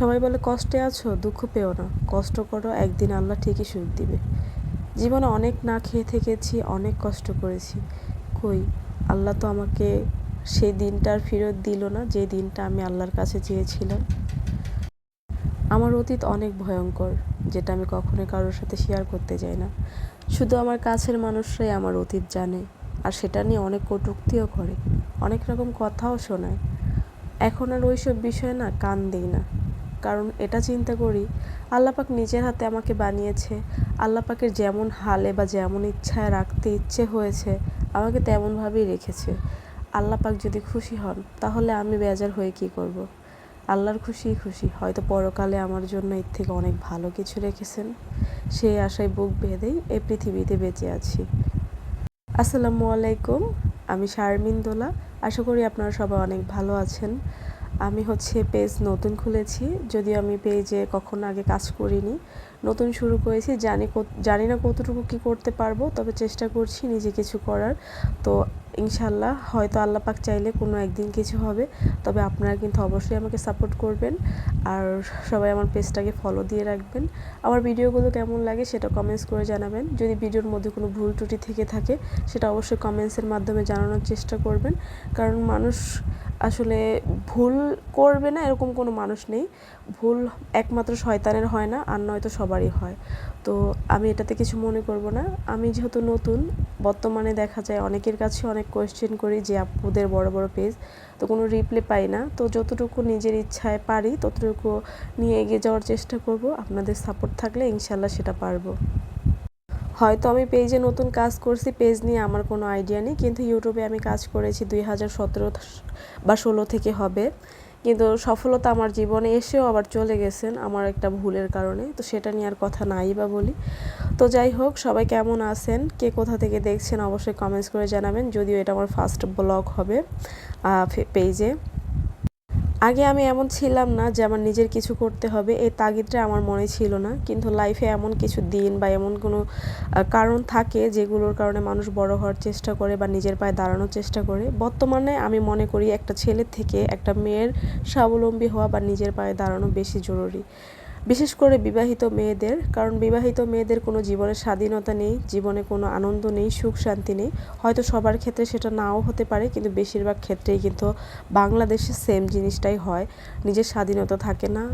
সবাই বলে, কষ্টে আছো? দুঃখ পেও না। কষ্ট করো, একদিন আল্লাহ ঠিকই সুখ দিবে। জীবনে অনেক না খেয়ে থেকেছি, অনেক কষ্ট করেছি। কই? আল্লাহ তো আমাকে সেই দিনটার ফেরত দিল না, যে দিনটা আমি আল্লাহর কাছে চেয়েছিলাম। আমার অতীত অনেক ভয়ঙ্কর, যেটা আমি কখনোই কারোর সাথে শেয়ার করতে যাই না। শুধু আমার কাছের মানুষরাই আমার অতীত জানে, আর সেটা নিয়ে অনেক কটূক্তিও করে। অনেক রকম কথাও শোনায়। এখন আর ওইসব বিষয়ে না কান দিই না। কারণ এটা চিন্তা করি, আল্লাপাক নিজের হাতে আমাকে বানিয়েছে। আল্লাপাকের যেমন হালে বা যেমন ইচ্ছায় রাখতে ইচ্ছে হয়েছে, আমাকে তেমনভাবেই রেখেছে। আল্লাপাক যদি খুশি হন, তাহলে আমি বেজার হয়ে কী করব। আল্লাহর খুশিই খুশি। হয়তো পরকালে আমার জন্য এর থেকে অনেক ভালো কিছু রেখেছেন। সেই আশায় বুক বেঁধেই এই পৃথিবীতে বেঁচে আছি। আসসালামু আলাইকুম, আমি শারমিন দোলা। আশা করি আপনারা সবাই অনেক ভালো আছেন। আমি হচ্ছে পেজ নতুন খুলেছি, যদিও আমি পেজে কখনো আগে কাজ করিনি। নতুন শুরু করেছি, জানি জানি না কতটুকু কী করতে পারব, তবে চেষ্টা করছি নিজে কিছু করার। তো ইনশাল্লাহ হয়তো আল্লাহ পাক চাইলে কোনো একদিন কিছু হবে। তবে আপনারা কিন্তু অবশ্যই আমাকে সাপোর্ট করবেন আর সবাই আমার পেজটাকে ফলো দিয়ে রাখবেন। আমার ভিডিওগুলো কেমন লাগে সেটা কমেন্টস করে জানাবেন। যদি ভিডিওর মধ্যে কোনো ভুল ত্রুটি থেকে থাকে, সেটা অবশ্যই কমেন্টসের মাধ্যমে জানানোর চেষ্টা করবেন। কারণ মানুষ আসলে ভুল করবে না এরকম কোনো মানুষ নেই। ভুল একমাত্র শয়তানের হয় না, আর নয়তো সবারই হয়। তো আমি এটাতে কিছু মনে করব না। আমি যেহেতু নতুন বর্তমানে দেখা যায় অনেকের কাছে অনেক কোয়েশ্চেন করি যে, আপুদের বড় বড় পেজ তো কোনো রিপ্লাই পাই না। তো যতটুকু নিজের ইচ্ছায় পারি, ততটুকু নিয়ে এগিয়ে যাওয়ার চেষ্টা করব। আপনাদের সাপোর্ট থাকলে ইনশাল্লাহ সেটা পারব। হয়তো আমি পেজে নতুন কাজ করছি পেজ নিয়ে আমার কোনো আইডিয়া নেই, কিন্তু ইউটিউবে আমি কাজ করেছি দুই হাজার সতেরো বা ষোলো থেকে হবে। কিন্তু সফলতা আমার জীবনে এসেও আবার চলে গেছেন আমার একটা ভুলের কারণে। তো সেটা নিয়ে আর কথা নাই বা বলি। তো যাই হোক, সবাই কেমন আছেন? কে কোথা থেকে দেখছেন অবশ্যই কমেন্টস করে জানাবেন। যদিও এটা আমার ফার্স্ট ব্লগ হবে পেজে আগে আমি এমন ছিলাম না যে আমার নিজের কিছু করতে হবে। এই তাগিদটা আমার মনে ছিল না। কিন্তু লাইফে এমন কিছু দিন বা এমন কোনো কারণ থাকে যেগুলোর কারণে মানুষ বড় হওয়ার চেষ্টা করে বা নিজের পায়ে দাঁড়ানোর চেষ্টা করে। বর্তমানে আমি মনে করি একটা ছেলের থেকে একটা মেয়ের স্বাবলম্বী হওয়া বা নিজের পায়ে দাঁড়ানো বেশি জরুরি। বিশেষ করে বিবাহিত মেয়েদের, কারণ বিবাহিত মেয়েদের কোনো জীবনের স্বাধীনতা নেই, জীবনে কোনো আনন্দ নেই, সুখ শান্তি নেই। হয়তো সবার ক্ষেত্রে সেটা নাও হতে পারে, কিন্তু বেশিরভাগ ক্ষেত্রেই কিন্তু বাংলাদেশে সেম জিনিসটাই হয়। নিজের স্বাধীনতা থাকে না,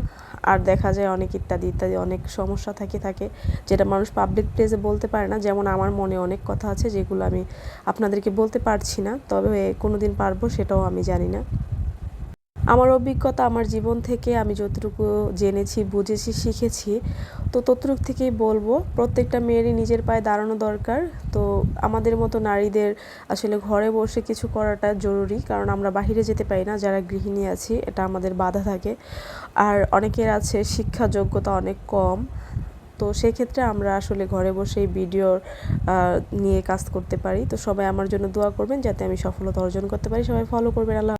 আর দেখা যায় অনেক ইত্যাদি ইত্যাদি, অনেক সমস্যা থাকে থাকে, যেটা মানুষ পাবলিক প্লেসে বলতে পারে না। যেমন আমার মনে অনেক কথা আছে যেগুলো আমি আপনাদেরকে বলতে পারছি না, তবে কোনো দিন পারব সেটাও আমি জানি না। আমার অভিজ্ঞতা আমার জীবন থেকে আমি যতটুকু জেনেছি, বুঝেছি, শিখেছি, তো ততটুকু থেকেই বলব, প্রত্যেকটা মেয়েরই নিজের পায়ে দাঁড়ানো দরকার। তো আমাদের মতো নারীদের আসলে ঘরে বসে কিছু করাটা জরুরি, কারণ আমরা বাহিরে যেতে পারি না, যারা গৃহিণী আছি, এটা আমাদের বাধা থাকে। আর অনেকের আছে শিক্ষা যোগ্যতা অনেক কম, তো সেক্ষেত্রে আমরা আসলে ঘরে বসেই ভিডিও নিয়ে কাজ করতে পারি। তো সবাই আমার জন্য দোয়া করবেন, যাতে আমি সফলতা অর্জন করতে পারি। সবাই ফলো করবেন, আল্লাহ